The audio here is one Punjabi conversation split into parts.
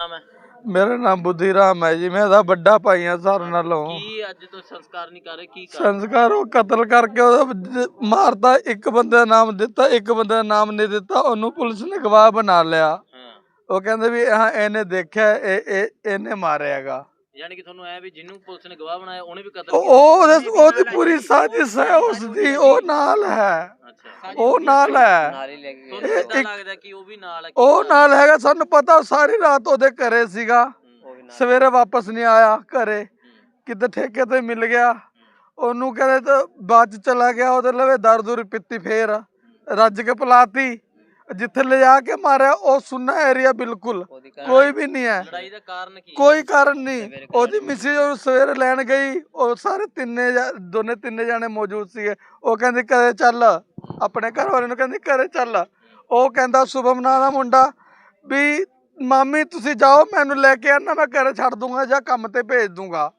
ਨਾਮ ਹੈ? ਮੇਰਾ ਨਾਮ ਬੁੱਧੀ ਰਾਮ ਹੈ ਜੀ ਮੈਂ ਇਹਦਾ ਵੱਡਾ ਭਾਈ ਹਾਂ ਸਾਰਿਆਂ ਨਾਲੋਂ ਕੀ ਅੱਜ ਤੋਂ ਸੰਸਕਾਰ ਨਹੀਂ ਕਰ ਰਹੇ ਕੀ ਕਰ ਸੰਸਕਾਰ ਉਹ ਕਤਲ ਕਰਕੇ ਉਹਦਾ ਮਾਰਦਾ ਇੱਕ ਬੰਦੇ ਦਾ ਨਾਮ ਦਿੱਤਾ ਇੱਕ ਬੰਦੇ ਦਾ ਨਾਮ ਨਹੀਂ ਦਿੱਤਾ ਉਹਨੂੰ ਪੁਲਿਸ ਨੇ ਗਵਾਹ ਬਣਾ ਲਿਆ। ਹਾਂ। ਉਹ ਕਹਿੰਦੇ ਵੀ ਹਾਂ ਇਹਨੇ ਦੇਖਿਆ ਇਹ ਇਹ ਇਹਨੇ ਮਾਰਿਆਗਾ ਯਾਨੀ ਕਿ ਤੁਹਾਨੂੰ ਐ ਵੀ ਜਿਹਨੂੰ ਪੁਲਿਸ ਨੇ ਗਵਾਹ ਬਣਾਇਆ ਉਹਨੇ ਵੀ ਕਤਲ ਉਹ ਉਹਦੇ- ਉਹਦੀ ਪੂਰੀ ਸਾਜ਼ਿਸ਼ ਹੈ ਉਸ ਦੀ ਉਹ ਨਾਲ ਹੈ। ਅੱਛਾ। ਉਹ ਨਾਲ ਹੈ। ਤੁਹਾਨੂੰ ਕਿੱਦਾਂ ਲੱਗਦਾ ਕਿ ਉਹ ਵੀ ਨਾਲ ਹੈ? ਉਹ ਨਾਲ ਹੈਗਾ ਸਾਨੂੰ ਪਤਾ ਉਹ ਸਾਰੀ ਰਾਤ ਉਹਦੇ ਘਰੇ ਸੀਗਾ। ਸਵੇਰੇ ਵਾਪਸ ਨਹੀਂ ਆਇਆ ਘਰੇ। ਕਿਤੇ ਠੇਕੇ ਤੇ ਮਿਲ ਗਿਆ। ਉਹਨੂੰ ਕਹਿੰਦੇ ਤਾਂ ਬਾਅਦ ਚ ਚਲਾ ਗਿਆ ਉਹਦੇ ਲਵੇ ਦਰ ਦੂਰ ਪਿੱਤੀ ਫੇਰ। ਰੱਜ ਕੇ ਪਲਾਤੀ। ਜਿੱਥੇ ਲਿਜਾ ਕੇ ਮਾਰਿਆ ਉਹ ਸੁੰਨਾ ਏਰੀਆ ਬਿਲਕੁਲ। ਕੋਈ ਵੀ ਨਹੀਂ ਹੈ। ਲੜਾਈ ਦਾ ਕਾਰਨ ਕੀ? ਕੋਈ ਕਾਰਨ ਨਹੀਂ। ਉਹਦੀ ਮਿਸਿਸ ਉਹ ਸਵੇਰੇ ਲੈਣ ਗਈ ਉਹ ਸਾਰੇ ਤਿੰਨੇ ਦੋਨੇ ਤਿੰਨੇ ਜਾਣੇ ਮੌਜੂਦ ਸੀਗੇ। ਉਹ ਕਹਿੰਦੇ ਘਰੇ ਚੱਲ। ਆਪਣੇ ਘਰ ਵਾਲੇ ਨੂੰ ਕਹਿੰਦੀ ਘਰੇ ਚੱਲ। ਉਹ ਕਹਿੰਦਾ ਸ਼ੁਭਮ ਨਾਂ ਦਾ ਮੁੰਡਾ ਵੀ ਮਾਮੀ ਤੁਸੀਂ ਜਾਓ ਮੈਨੂੰ ਲੈ ਕੇ ਆਣਾ ਮੈਂ ਘਰੇ ਛੱਡ ਦੂੰਗਾ ਜਾਂ ਕੰਮ ਤੇ ਭੇਜ ਦੂੰਗਾ।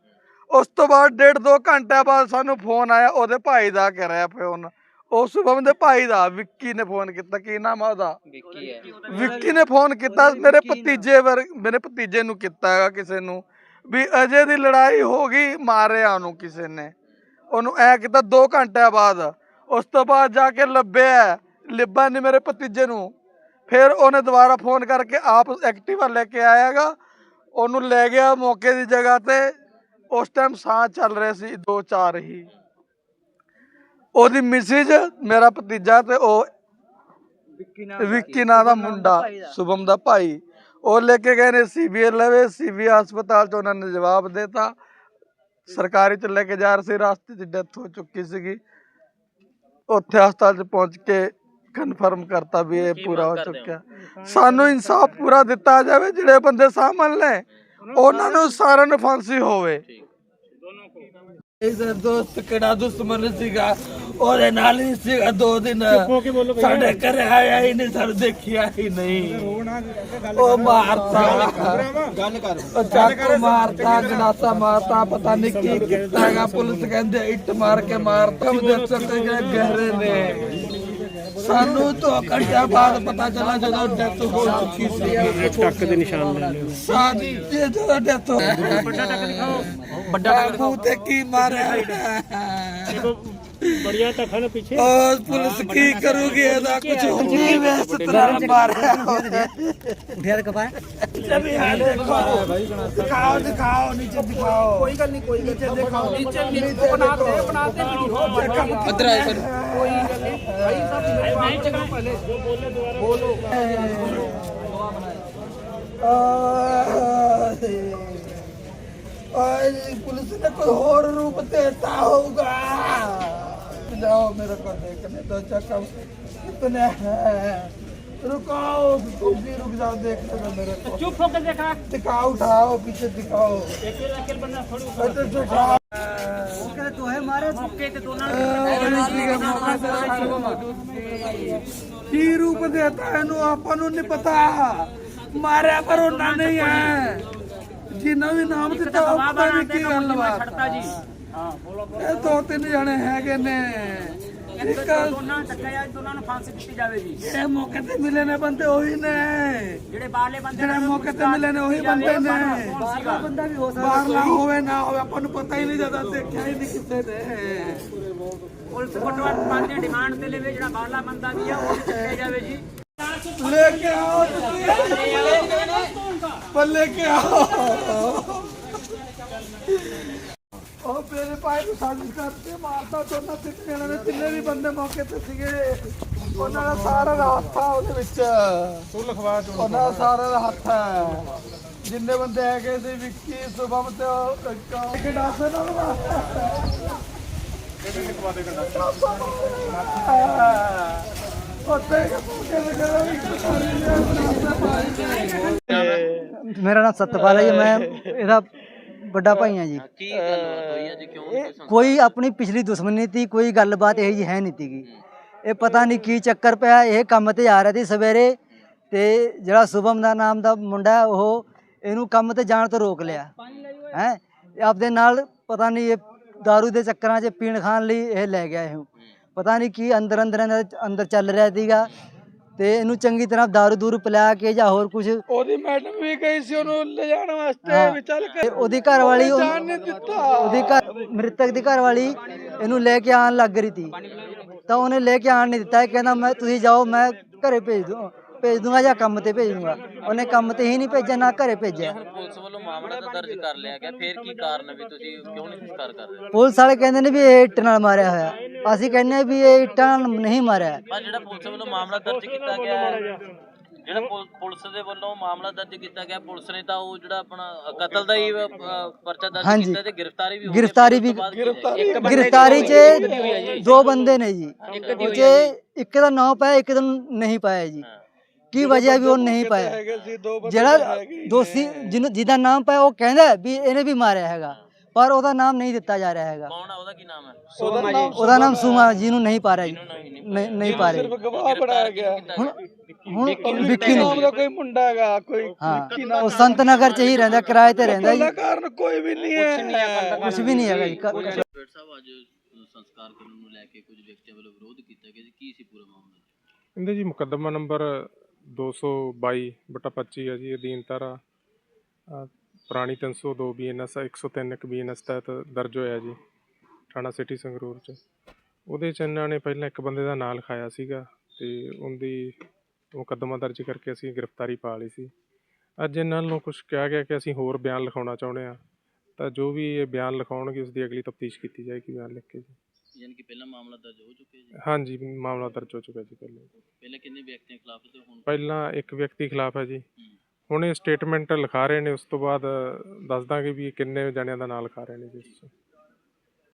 ਉਸ ਤੋਂ ਬਾਅਦ ਡੇਢ ਦੋ ਘੰਟੇ ਬਾਅਦ ਸਾਨੂੰ ਫੋਨ ਆਇਆ ਉਹਦੇ ਭਾਈ ਦਾ ਕਰਿਆ ਫੋਨ ਉਹ ਸ਼ੁਭਮ ਦੇ ਭਾਈ ਦਾ ਵਿੱਕੀ ਨੇ ਫੋਨ ਕੀਤਾ ਕੀ ਨਾਮ ਆ ਉਹਦਾ? ਵਿੱਕੀ ਹੈ। ਵਿੱਕੀ ਨੇ ਫੋਨ ਕੀਤਾ ਮੇਰੇ ਭਤੀਜੇ ਵਰ ਮੇਰੇ ਭਤੀਜੇ ਨੂੰ ਕੀਤਾ ਹੈਗਾ ਕਿਸੇ ਨੂੰ ਵੀ ਅਜੇ ਦੀ ਲੜਾਈ ਹੋ ਗਈ ਮਾਰਿਆ ਉਹਨੂੰ ਕਿਸੇ ਨੇ। ਉਹਨੂੰ ਐ ਕੀਤਾ 2 ਘੰਟਿਆਂ ਬਾਅਦ ਉਸ ਤੋਂ ਬਾਅਦ ਜਾ ਕੇ ਲੱਭਿਆ ਲਿਬਾ ਨੇ ਮੇਰੇ ਭਤੀਜੇ ਨੂੰ। ਫਿਰ ਉਹਨੇ ਦੁਬਾਰਾ ਫੋਨ ਕਰਕੇ ਆਪ ਐਕਟਿਵਾ ਲੈ ਕੇ ਆਇਆਗਾ ਉਹਨੂੰ ਲੈ ਗਿਆ ਮੌਕੇ ਦੀ ਜਗ੍ਹਾ ਤੇ। ਉਸ ਟਾਈਮ ਸਾਹ ਚੱਲ ਰਹੇ ਸੀ ਦੋ ਚਾਰ ਹੀ। ਉਹਦੀ ਮਿਸਿਜ ਮੇਰਾ ਭਤੀਜਾ ਤੇ ਉਹ ਵਿੱਕੀ ਨਾਂ ਦਾ ਮੁੰਡਾ ਸ਼ੁਭਮ ਦਾ ਭਾਈ। ਉਹ ਲੈ ਕੇ ਗਏ ਨੇ ਸੀਬੀਆਈ ਲਵੇ ਸੀਬੀ ਹਸਪਤਾਲ ਚ ਉਹਨਾਂ ਨੇ ਜਵਾਬ ਦਿੱਤਾ। ਸਰਕਾਰੀ ਚ ਲੈ ਕੇ ਜਾ ਰਹੇ ਸੀ ਰਸਤੇ 'ਚ ਡੈਥ ਹੋ ਚੁੱਕੀ ਸੀਗੀ। ਉੱਥੇ ਹਸਪਤਾਲ ਚ ਪਹੁੰਚ ਕੇ ਕਨਫਰਮ ਕਰਤਾ ਵੀ ਇਹ ਪੂਰਾ ਹੋ ਚੁੱਕਿਆ। ਸਾਨੂੰ ਇਨਸਾਫ ਪੂਰਾ ਦਿੱਤਾ ਜਾਵੇ ਜਿਹੜੇ ਬੰਦੇ ਸਾਹਮਣੇ ਨੇ ਉਹਨਾਂ ਨੂੰ ਸਾਰਿਆਂ ਨੂੰ ਫਾਂਸੀ ਹੋਵੇ। ਇਹਦਾ ਦੋਸਤ ਕਿਹੜਾ ਦੁਸ਼ਮਣ ਸੀਗਾ? ਉਹਦੇ ਨਾਲ ਹੀ ਸੀਗਾ ਦੋ ਦਿਨ। ਸਾਡੇ ਘਰੇ ਆਇਆ ਹੀ ਨਹੀਂ ਸਾਨੂੰ ਦੇਖਿਆ ਹੀ ਨਹੀਂ। ਉਹ ਮਾਰਤਾ। ਗੱਲ ਕਰ ਉਹ ਚਾਕੂ ਮਾਰਤਾ ਗਨਾਸਾ ਮਾਰਤਾ ਪਤਾ ਨਹੀਂ ਕੀ ਕੀਤਾ ਹੈਗਾ। ਪੁਲਿਸ ਕਹਿੰਦੇ ਇੱਟ ਮਾਰ ਕੇ ਮਾਰਤਾ ਉਹ ਦੇਖ ਸਕਦੇ ਕਿ ਗਹਿਰੇ ਨੇ। ਸਾਨੂੰ ਤੋਂ ਘੰਟਿਆਂ ਬਾਅਦ ਪਤਾ ਚੱਲਾ ਜਦੋਂ ਡੈਥ ਹੋ ਚੁੱਕੀ ਸੀ। ਟੱਕ ਦੇ ਨਿਸ਼ਾਨ ਲੈ ਲਿਓ ਸਾਡੀ ਤੇ ਜਦੋਂ ਡੈਥ ਹੋ ਵੱਡਾ ਟੱਕ ਦਿਖਾਓ। ਵੱਡਾ ਟੱਕ ਤੇ ਕੀ ਮਾਰਿਆ बढ़िया था खाना पीछे और पुलिस की करोगे ना कुछ होगी वैसे तरह मार उठेर कपा दिखाओ दिखाओ नीचे दिखाओ कोई गल नहीं कोई नीचे दिखाओ नीचे बनाते बनाते वीडियो पत्र आए सर कोई गल नहीं भाई साहब नहीं जगह पहले बोलो दोबारा बोलो पुलिस ने कोई और रूप देता होगा जाओ मेरे को देखने दो चक्कर कितने हैं रुकाओ तुम भी रुक जाओ देखने दो मेरे को ਚੁੱਪ ਹੋ ਕੇ ਦੇਖਾ दिखाओ उठाओ पीछे दिखाओ ਅਕੇਲਾ ਅਕੇਲ ਬੰਦਾ ਥੋੜੀ अरे तो उठाओ तो है मारे ਮੌਕੇ ਤੇ ਦੋਨਾਂ ਕੀ ਰੂਪ ਦੇਤਾ ਇਹਨੂੰ ਆਪਾਂ ਨੂੰ ਨਹੀਂ ਪਤਾ ਮਾਰਿਆ ਪਰ ਉਹਨਾਂ ਨਹੀਂ ਹੈ ਜਿਨ੍ਹਾਂ ਵੀ ਨਾਮ ਦਿੱਤਾ ਉਹ ਪਤਾ ਨਹੀਂ ਕੀ ਗੱਲਬਾਤ ਛੱਡਤਾ ਜੀ ਹਾਂ ਬੋਲੋ ਇਹ ਦੋ ਤਿੰਨ ਜਣੇ ਹੈਗੇ ਨੇ। ਇੱਕ ਦੋਨਾਂ ਨੂੰ ਟੱਕਿਆ ਦੋਨਾਂ ਨੂੰ ਫਾਂਸੀ ਦਿੱਤੀ ਜਾਵੇਗੀ ਜਿਹੜੇ ਮੌਕੇ ਤੇ ਮਿਲੇ ਨੇ ਬੰਦੇ ਉਹੀ ਨੇ। ਜਿਹੜੇ ਬਾਹਰਲੇ ਬੰਦੇ ਜਿਹੜੇ ਮੌਕੇ ਤੇ ਮਿਲੇ ਨੇ ਉਹੀ ਬੰਦੇ ਨੇ। ਬਾਹਰਲਾ ਬੰਦਾ ਵੀ ਹੋ ਸਕਦਾ ਬਾਹਰਲਾ ਹੋਵੇ ਨਾ ਹੋਵੇ ਆਪਾਂ ਨੂੰ ਪਤਾ ਹੀ ਨਹੀਂ ਜਦਾ ਦੇਖਿਆ ਹੀ ਨਹੀਂ ਕਿਸੇ ਨੇ। ਪੁਲਿਸ ਫਟਵਾ ਪੰਜ ਡਿਮਾਂਡ ਤੇ ਲਵੇ ਜਿਹੜਾ ਬਾਹਰਲਾ ਬੰਦਾ ਵੀ ਆ ਉਹ ਟੱਕਿਆ ਜਾਵੇ ਜੀ। ਲੈ ਕੇ ਆਓ ਤੁਸੀਂ? ਪੱਲੇ ਕੇ ਆਓ ਪਾਏ ਨੂੰ ਸਾਜ਼ਿਸ਼ ਕਰਕੇ ਮਾਰਤਾ ਦੋਨਾਂ ਤਿੰਨ ਜਣਾਂ ਨੇ ਤਿੰਨੇ ਵੀ ਬੰਦੇ ਮੌਕੇ ਤੇ ਸੀਗੇ। ਉਹਨਾਂ ਦਾ ਸਾਰਾ ਰਾਸਤਾ ਉਹਦੇ ਵਿੱਚ। ਤੂੰ ਲਖਵਾ ਚੋਂ ਉਹਨਾਂ ਦਾ ਸਾਰਾ ਹੱਥ ਹੈ। ਜਿੰਨੇ ਬੰਦੇ ਹੈਗੇ ਸੀ ਵਿੱਕੀ ਸੁਭਮ ਤੇ ਕੱਕਾ ਕਿਡਾਸੇ ਨਾਲ ਕਿਹਨੇ ਲਿਖਵਾ ਮੇਰਾ ਨਾਮ ਸਤਪਾਲ ਹੈ ਮੈਂ ਇਹਦਾ ਵੱਡਾ ਭਾਈ ਹਾਂ ਜੀ। ਕੀ ਗੱਲਬਾਤ ਹੋਈ ਅੱਜ ਕਿਉਂ ਕੋਈ ਆਪਣੀ ਪਿਛਲੀ ਦੁਸ਼ਮਣੀ ਤੀ ਕੋਈ ਗੱਲਬਾਤ ਇਹ ਜੀ ਹੈ ਨਹੀਂ ਤੀਗੀ। ਇਹ ਪਤਾ ਨਹੀਂ ਕੀ ਚੱਕਰ ਪਿਆ ਇਹ ਕੰਮ ਤੇ ਆ ਰਿਹਾ ਸੀ ਸਵੇਰੇ ਤੇ ਜਿਹੜਾ ਸ਼ੁਭਮ ਦਾ ਨਾਮ ਦਾ ਮੁੰਡਾ ਹੈ, ਉਹ ਇਹਨੂੰ ਕੰਮ ਤੇ ਜਾਣ ਤੋਂ ਰੋਕ ਲਿਆ। ਹੈ? ਆਪਦੇ ਨਾਲ ਪਤਾ ਨਹੀਂ ਇਹ दारू ਦੇ ਚੱਕਰਾਂ 'ਚ ਪੀਣ ਖਾਣ ਲਈ ਇਹ ਲੈ ਗਿਆ ਇਹ ਪਤਾ ਨਹੀਂ ਕੀ ਅੰਦਰ ਅੰਦਰ ਇਹਨਾਂ ਦੇ ਅੰਦਰ ਚੱਲ ਰਿਹਾ ਸੀਗਾ। ਤੇ ਇਹਨੂੰ ਚੰਗੀ ਤਰ੍ਹਾਂ ਦਾਰੂ ਦੂਰੂ ਪਿਲਾ ਕੇ ਜਾਂ ਹੋਰ ਕੁਝ ਉਹਦੀ ਮੈਡਮ ਵੀ ਗਈ ਸੀ ਉਹਨੂੰ ਲਿਜਾਣ ਵਾਸਤੇ। ਵੀ ਚੱਲ ਤੇ ਕੇ ਉਹਦੀ ਘਰ ਵਾਲੀ ਉਹਨੇ ਉਹਨੂੰ- ਜਾਣ ਨਹੀਂ ਦਿੱਤਾ। ਉਹਦੀ ਘਰ ਮ੍ਰਿਤਕ ਦੀ ਘਰ ਵਾਲੀ ਇਹਨੂੰ ਲੈ ਕੇ ਆਣ ਲੱਗ ਰਹੀ ਸੀ। ਤਾਂ ਉਹਨੇ ਲੈ ਕੇ ਆਣ ਨਹੀਂ ਦਿੱਤਾ। ਇਹ ਕਹਿੰਦਾ ਮੈਂ ਤੁਸੀਂ ਜਾਓ ਮੈਂ ਘਰੇ ਭੇਜ ਦੂੰ ਭੇਜ ਦੂੰਗਾ ਜਾਂ ਕੰਮ ਤੇ ਭੇਜ ਦੂੰਗਾ। ਉਹਨੇ ਕੰਮ ਤੇ ਹੀ ਨਹੀਂ ਭੇਜਿਆ ਨਾ ਘਰੇ ਭੇਜਿਆ। ਹੁਣ ਪੁਲਿਸ ਵੱਲੋਂ ਮਾਮਲਾ ਤਾਂ ਦਰਜ ਕਰ ਲਿਆ ਗਿਆ। ਫੇਰ ਕੀ ਕਾਰਨ ਵੀ ਤੁਸੀਂ ਕਿਉਂ ਨਹੀਂ ਸੰਸਕਾਰ ਕਰ ਰਹੇ? ਪੁਲਿਸ ਵਾਲੇ ਕਹਿੰਦੇ ਨੇ ਵੀ ਇਹ ਇੱਟ ਨਾਲ ਮਾਰਿਆ ਹੋਇਆ। ਅਸੀਂ ਕਹਿੰਦੇ ਹਾਂ ਵੀ ਇਹ ਇੱਟਾਂ ਨਾਲ ਨਹੀਂ ਮਾਰਿਆ। ਪਰ ਜਿਹੜਾ ਪੁਲਿਸ ਵੱਲੋਂ ਮਾਮਲਾ ਦਰਜ ਕੀਤਾ ਗਿਆ ਹੈ ਜਿਹੜਾ ਪੁਲ- ਪੁਲਿਸ ਦੇ ਵੱਲੋਂ ਮਾਮਲਾ ਦਰਜ ਕੀਤਾ ਗਿਆ ਪੁਲਿਸ ਨੇ ਤਾਂ ਉਹ ਜਿਹੜਾ ਆਪਣਾ ਕਤਲ ਦਾ ਹੀ ਅ, ਪਰਚਾ ਦਰਜ ਹਾਂਜੀ। ਕੀਤਾ ਤੇ ਗ੍ਰਿਫਤਾਰੀ ਵੀ ਹੋ ਗਈ ਗ੍ਰਿਫਤਾਰੀ ਵੀ ਗ੍ਰਿਫਤਾਰੀ ਗ੍ਰਿਫਤਾਰੀ 'ਚ ਦੋ ਬੰਦੇ ਨੇ ਜੀ। ਉਹ 'ਚ ਇੱਕ ਦਾ ਨਾਂ ਪਾਇਆ ਇੱਕ ਦਾ ਨਹੀਂ ਪਾਇਆ ਜੀ। ਕੀ ਵਜ੍ਹਾ ਵੀ ਉਹ ਨਹੀਂ ਪਾਇਆ? ਜਿਹੜਾ। ਦੋਸ਼ੀ ਜਿਹਨੂੰ ਜਿਹਦਾ ਨਾਮ ਪਾਇਆ ਉਹ ਕਹਿੰਦਾ ਵੀ ਇਹਨੇ ਵੀ ਮਾਰਿਆ ਹੈਗਾ। ਪਰ ਉਹਦਾ ਨਾਮ ਨਹੀਂ ਦਿੱਤਾ ਜਾ ਰਿਹਾ ਹੈਗਾ। ਕੌਣ ਆ? ਉਹਦਾ ਕੀ ਨਾਮ ਹੈ? ਉਹਦਾ ਨਾਮ ਉਹਦਾ ਨਾਮ ਸੁਮਾ ਜੀ ਨੂੰ ਨਹੀਂ ਪਾ ਰਿਹਾ ਜੀ। ਨਹੀਂ ਨਹੀਂ ਪਾ ਰਿਹਾ। ਸਿਰਫ ਗਵਾਹ ਬਣਾਇਆ ਗਿਆ। ਹੁਣ ਹੁਣ ਵਿੱਕੀ ਵਿੱਕੀ ਨਾਮ ਦਾ ਕੋਈ ਮੁੰਡਾ ਹੈਗਾ ਕੋਈ ਹਾਂ। ਉਹ ਸੰਤ ਨਗਰ ਚ ਹੀ ਰਹਿੰਦਾ ਕਿਰਾਏ ਤੇ ਰਹਿੰਦਾ ਜੀ। ਕਾਰਨ ਕੋਈ ਵੀ ਨਹੀਂ ਹੈ। ਕੁਝ ਵੀ ਨਹੀਂ ਹੈਗਾ ਜੀ। ਸਾਹਿਬ ਅੱਜ ਸੰਸਕਾਰ ਕਰਨ ਨੂੰ ਲੈ ਕੇ ਕੁਝ ਵਿਅਕਤੀਆਂ ਵੱਲੋਂ ਵਿਰੋਧ ਕੀਤਾ ਗਿਆ ਜੀ। ਕੀ ਸੀ ਪੂਰਾ ਮਾਮਲਾ? ਇਹਦੇ ਜੀ ਮੁਕੱਦਮਾ ਨੰਬਰ 222 ਬਟਾ 25 ਹੈ ਜੀ ਅਧੀਨ ਧਾਰਾ ਅ, ਪੁਰਾਣੀ 302 ਬੀਐਨਐਸ 103 ਇੱਕ ਬੀਐਨਐਸ ਤਹਿਤ ਦਰਜ ਹੋਇਆ ਜੀ ਥਾਣਾ ਸਿਟੀ ਸੰਗਰੂਰ ਚ। ਉਹਦੇ ਚ ਇਹਨਾਂ ਨੇ ਪਹਿਲਾਂ ਇੱਕ ਬੰਦੇ ਦਾ ਨਾਂ ਲਿਖਾਇਆ ਸੀਗਾ ਤੇ ਉਹਦੀ ਮੁਕੱਦਮਾ ਦਰਜ ਕਰਕੇ ਅਸੀਂ ਗ੍ਰਿਫਤਾਰੀ ਪਾ ਲਈ ਸੀ। ਅੱਜ ਇਹਨਾਂ ਨੂੰ ਕੁਝ ਕਿਹਾ ਗਿਆ ਕਿ ਅਸੀਂ ਹੋਰ ਬਿਆਨ ਲਿਖਾਉਣਾ ਚਾਹੁੰਦੇ ਆ ਤਾਂ ਜੋ ਵੀ ਇਹ ਬਿਆਨ ਲਿਖਾਉਣਗੇ ਉਸ ਦੀ ਅਗਲੀ ਤਫਤੀਸ਼ ਕੀਤੀ ਜਾਏਗੀ ਬਿਆਨ ਲਿਖ ਕੇ ਜੀ। ਯਾਨੀ ਕਿ ਪਹਿਲਾਂ ਮਾਮਲਾ ਦਰਜ ਹੋ ਚੁੱਕਿਆ ਜੀ? ਹਾਂਜੀ ਮਾਮਲਾ ਦਰਜ ਹੋ ਚੁੱਕਾ ਜੀ ਪਹਿਲਾਂ। ਪਹਿਲੇ ਕਿੰਨੇ ਵਿਅਕਤੀਆਂ ਖਿਲਾਫ ਤੇ ਹੁਣ? ਪਹਿਲਾਂ ਇੱਕ ਵਿਅਕਤੀ ਖਿਲਾਫ ਹੈ ਜੀ। ਹੁਣ ਇਹ ਸਟੇਟਮੈਂਟ ਲਿਖਾ ਰਹੇ ਨੇ, ਉਸ ਤੋਂ ਬਾਅਦ ਦੱਸ ਦਾਂਗੇ ਵੀ ਇਹ ਕਿੰਨੇ ਜਣਿਆਂ ਦਾ ਨਾਂ ਲਿਖਾ ਰਹੇ ਨੇ ਜੀ